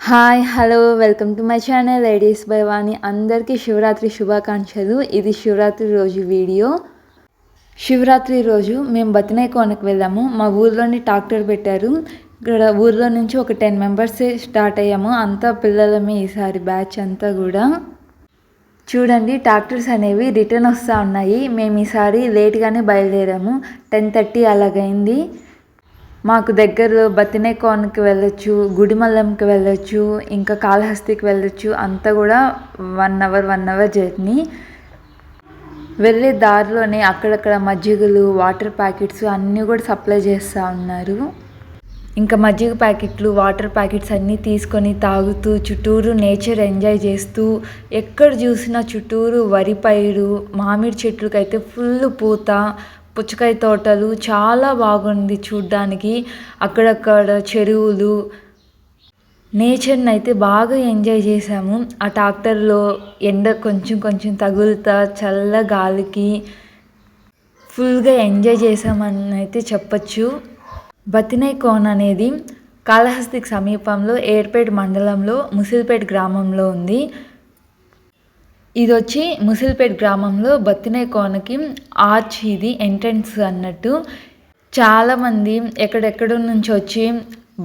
Hi hello welcome to my channel ladies by Vani. అందరికీ శివరాత్రి శుభాకాంక్షలు. ఇది శివరాత్రి రోజు వీడియో. శివరాత్రి రోజు మేము బతినాయి కోనకు వెళ్ళాము. మా ఊర్లోని ట్రాక్టర్ పెట్టారు. ఇక్కడ ఊర్లో నుంచి ఒక టెన్ మెంబర్స్ స్టార్ట్ అయ్యాము. అంతా పిల్లలమే ఈసారి బ్యాచ్ అంతా కూడా. చూడండి ట్రాక్టర్స్ అనేవి రిటర్న్ వస్తూ ఉన్నాయి. మేము ఈసారి లేట్గానే బయలుదేరాము. టెన్ థర్టీ అలాగైంది. మాకు దగ్గరలో బతినేకోన్కి వెళ్ళొచ్చు గుడిమల్లంకి వెళ్ళొచ్చు ఇంకా కాళహస్తికి వెళ్ళొచ్చు అంతా కూడా one hour one hour journey వెళ్ళే దారిలోనే అక్కడక్కడ మజ్జిగలు వాటర్ ప్యాకెట్స్ అన్నీ కూడా సప్లై చేస్తూ ఉన్నారు. ఇంకా మజ్జిగ ప్యాకెట్లు వాటర్ ప్యాకెట్స్ అన్నీ తీసుకొని తాగుతూ చుట్టూరు నేచర్ ఎంజాయ్ చేస్తూ ఎక్కడ చూసినా చుట్టూరు వరి పైరు మామిడి చెట్లకైతే ఫుల్ పూత పుచ్చకాయ తోటలు చాలా బాగుంది చూడ్డానికి. అక్కడక్కడ చెరువులు. నేచర్ని అయితే బాగా ఎంజాయ్ చేసాము ఆ ట్రాక్టర్లో ఎండ కొంచెం కొంచెం తగులుతా చల్ల గాలికి ఫుల్గా ఎంజాయ్ చేసామని అయితే చెప్పచ్చు. బతినై కోన్ అనేది కాళహస్తికి సమీపంలో ఏర్పేట మండలంలో ముసిల్పేట్ గ్రామంలో ఉంది. ఇది వచ్చి ముసిల్పేట్ గ్రామంలో బత్తినే కోనకి ఆర్చ్ ఇది ఎంట్రన్స్ అన్నట్టు. చాలామంది ఎక్కడెక్కడ నుంచి వచ్చి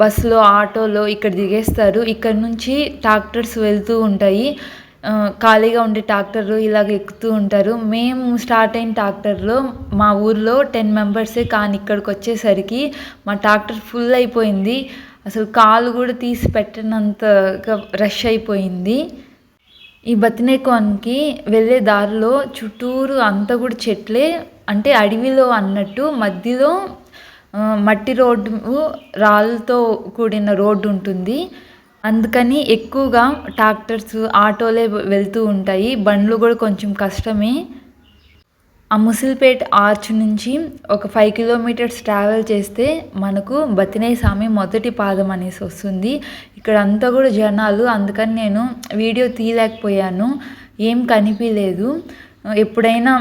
బస్సులో ఆటోలో ఇక్కడ దిగేస్తారు. ఇక్కడ నుంచి ట్రాక్టర్స్ వెళ్తూ ఉంటాయి. ఖాళీగా ఉండే ట్రాక్టర్లు ఇలాగ ఎక్కుతూ ఉంటారు. మేము స్టార్ట్ అయిన ట్రాక్టర్లో మా ఊర్లో టెన్ మెంబర్సే కానీ ఇక్కడికి వచ్చేసరికి మా ట్రాక్టర్ ఫుల్ అయిపోయింది. అసలు కాలు కూడా తీసి పెట్టినంతగా రష్ అయిపోయింది. ఈ బతినేకాన్కి వెళ్ళే దారిలో చుట్టూరు అంతా కూడా చెట్లే అంటే అడవిలో అన్నట్టు మధ్యలో మట్టి రోడ్డు రాళ్ళతో కూడిన రోడ్డు ఉంటుంది. అందుకని ఎక్కువగా ట్రాక్టర్స్ ఆటోలే వెళ్తూ ఉంటాయి. బండ్లు కూడా కొంచెం కష్టమే. ఆ ముసిల్పేట్ ఆర్చ్ నుంచి ఒక ఫైవ్ కిలోమీటర్స్ ట్రావెల్ చేస్తే మనకు బతినే స్వామి మొదటి పాదం అనేసి వస్తుంది. ఇక్కడ అంతా కూడా జనాలు అందుకని నేను వీడియో తీయలేకపోయాను. ఏం కనిపించలేదు ఎప్పుడైనా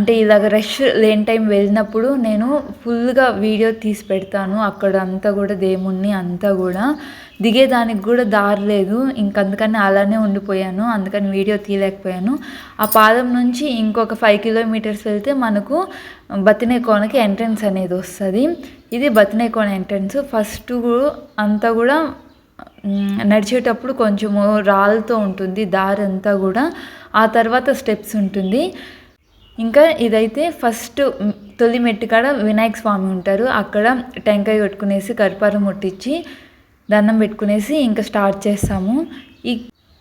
అంటే ఇలాగ రష్ లేని టైం వెళ్ళినప్పుడు నేను ఫుల్గా వీడియో తీసి పెడతాను. అక్కడ అంతా కూడా దేవుణ్ణి అంతా కూడా. దిగేదానికి కూడా దారి లేదు. ఇంకందుకని అలానే ఉండిపోయాను. అందుకని వీడియో తీయలేకపోయాను. ఆ పాదం నుంచి ఇంకొక ఫైవ్ కిలోమీటర్స్ వెళ్తే మనకు బతినేకోనకి ఎంట్రన్స్ అనేది వస్తుంది. ఇది బతినేకోన ఎంట్రన్స్ ఫస్ట్ అంతా కూడా నడిచేటప్పుడు కొంచెము రాళ్ళతో ఉంటుంది. దారి అంతా కూడా. ఆ తర్వాత స్టెప్స్ ఉంటుంది. ఇంకా ఇదైతే ఫస్ట్ తొలి మెట్టు కాడ వినాయక స్వామి ఉంటారు. అక్కడ టెంకాయ కొట్టుకునేసి కరిపారం ముట్టించి దండం పెట్టుకునేసి ఇంకా స్టార్ట్ చేస్తాము. ఈ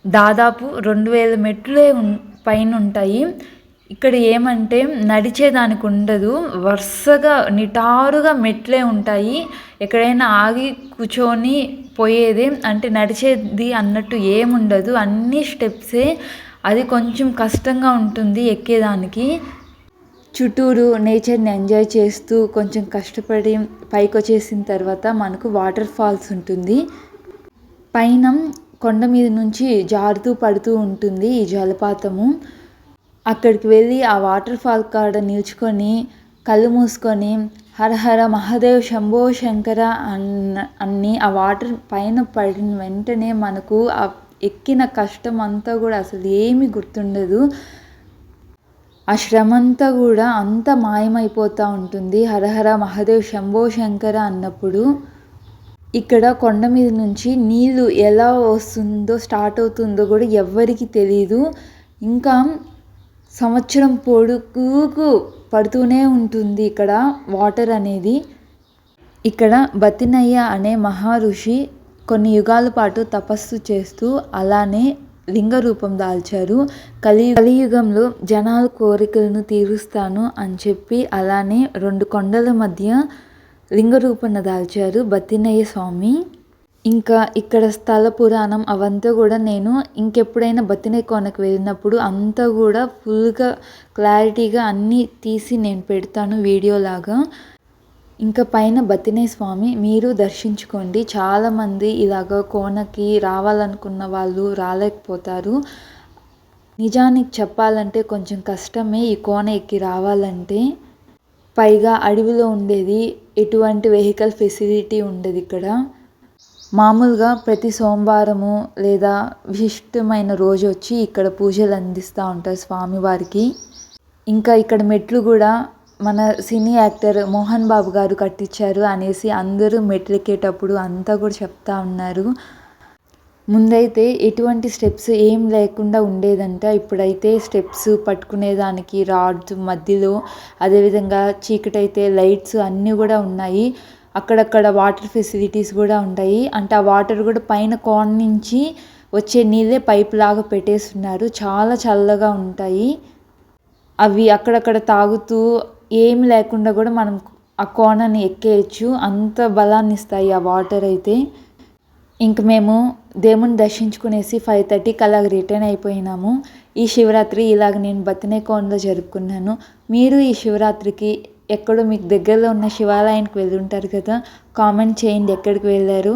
దాదాపు రెండు వేల మెట్లే పైన ఉంటాయి. ఇక్కడ ఏమంటే నడిచేదానికి ఉండదు. వరుసగా నిటారుగా మెట్లే ఉంటాయి. ఎక్కడైనా ఆగి కూర్చొని పోయేది అంటే నడిచేది అన్నట్టు ఏముండదు. అన్ని స్టెప్సే అది కొంచెం కష్టంగా ఉంటుంది ఎక్కేదానికి. చుట్టూరు నేచర్ని ఎంజాయ్ చేస్తూ కొంచెం కష్టపడి పైకి వచ్చేసిన తర్వాత మనకు వాటర్ ఫాల్స్ ఉంటుంది. పైన కొండ మీద నుంచి జారుతూ పడుతూ ఉంటుంది ఈ జలపాతము. అక్కడికి వెళ్ళి ఆ వాటర్ ఫాల్ కాడ నిల్చుకొని కళ్ళు మూసుకొని హరహర మహాదేవ్ శంభో శంకర అన్న అన్ని ఆ వాటర్ పైన పడిన వెంటనే మనకు ఆ ఎక్కిన కష్టం అంతా కూడా అసలు ఏమీ గుర్తుండదు. ఆ శ్రమంతా కూడా అంత మాయమైపోతూ ఉంటుంది. హరహర మహాదేవ్ శంభో శంకర అన్నప్పుడు ఇక్కడ కొండ మీద నుంచి నీళ్ళు ఎలా వస్తుందో స్టార్ట్ అవుతుందో కూడా ఎవ్వరికి తెలియదు ఇంకా సంవత్సరం పొడుగుకు పడుతూనే ఉంటుంది ఇక్కడ వాటర్ అనేది. ఇక్కడ బతినయ్య అనే మహా ఋషి కొన్ని యుగాల పాటు తపస్సు చేస్తూ అలానే లింగ రూపం దాల్చారు. కలి కలియుగంలో జనాల కోరికలను తీరుస్తాను అని చెప్పి అలానే రెండు కొండల మధ్య లింగ రూపన దాల్చారు బతినయ్య స్వామి. ఇంకా ఇక్కడ స్థల పురాణం అవంతా కూడా నేను ఇంకెప్పుడైనా బతినే కోనకు వెళ్ళినప్పుడు అంతా కూడా ఫుల్గా క్లారిటీగా అన్నీ తీసి నేను పెడతాను వీడియోలాగా. ఇంకా పైన బతినే స్వామి మీరు దర్శించుకోండి. చాలామంది ఇలాగ కోనకి రావాలనుకున్న వాళ్ళు రాలేకపోతారు. నిజానికి చెప్పాలంటే కొంచెం కష్టమే ఈ కోన ఎక్కి రావాలంటే. పైగా అడవిలో ఉండేది ఎటువంటి వెహికల్ ఫెసిలిటీ ఉండదు ఇక్కడ. మామూలుగా ప్రతి సోమవారము లేదా విశిష్టమైన రోజు వచ్చి ఇక్కడ పూజలు అందిస్తూ ఉంటారు స్వామివారికి ఇంకా ఇక్కడ మెట్లు కూడా మన సినీ యాక్టర్ మోహన్ బాబు గారు కట్టించారు అనేసి అందరూ మెట్లెక్కేటప్పుడు అంతా కూడా చెప్తా ఉన్నారు. ముందైతే ఎటువంటి స్టెప్స్ ఏం లేకుండా ఉండేదంట. ఇప్పుడైతే స్టెప్స్ పట్టుకునేదానికి రాడ్స్ మధ్యలో అదేవిధంగా చీకటైతే లైట్స్ అన్నీ కూడా ఉన్నాయి. అక్కడక్కడ వాటర్ ఫెసిలిటీస్ కూడా ఉంటాయి. అంటే ఆ వాటర్ కూడా పైన కోన్ నుంచి వచ్చే నీళ్ళే పైప్ లాగా పెట్టేస్తున్నారు. చాలా చల్లగా ఉంటాయి. అవి అక్కడక్కడ తాగుతూ ఏమి లేకుండా కూడా మనం ఆ కోనని ఎక్కేయచ్చు. అంత బలాన్ని ఇస్తాయి ఆ వాటర్ అయితే. ఇంక మేము దేవుని దర్శించుకునేసి ఫైవ్ థర్టీకి అలాగ రిటర్న్ అయిపోయినాము. ఈ శివరాత్రి ఇలాగ నేను బతినే కోణలో జరుపుకున్నాను. మీరు ఈ శివరాత్రికి ఎక్కడో మీకు దగ్గరలో ఉన్న శివాలయానికి వెళ్ళుంటారు కదా కామెంట్ చేయండి ఎక్కడికి వెళ్ళారు.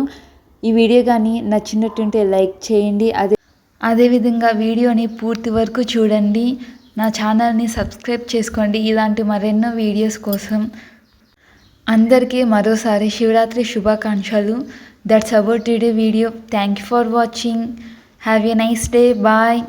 ఈ వీడియో కానీ నచ్చినట్టుంటే లైక్ చేయండి. అదే అదేవిధంగా వీడియోని పూర్తి వరకు చూడండి. నా ఛానల్ని సబ్స్క్రైబ్ చేసుకోండి. ఇలాంటి మరెన్నో వీడియోస్ కోసం అందరికీ మరోసారి శివరాత్రి శుభాకాంక్షలు. That's about today video thank you for watching have a nice day bye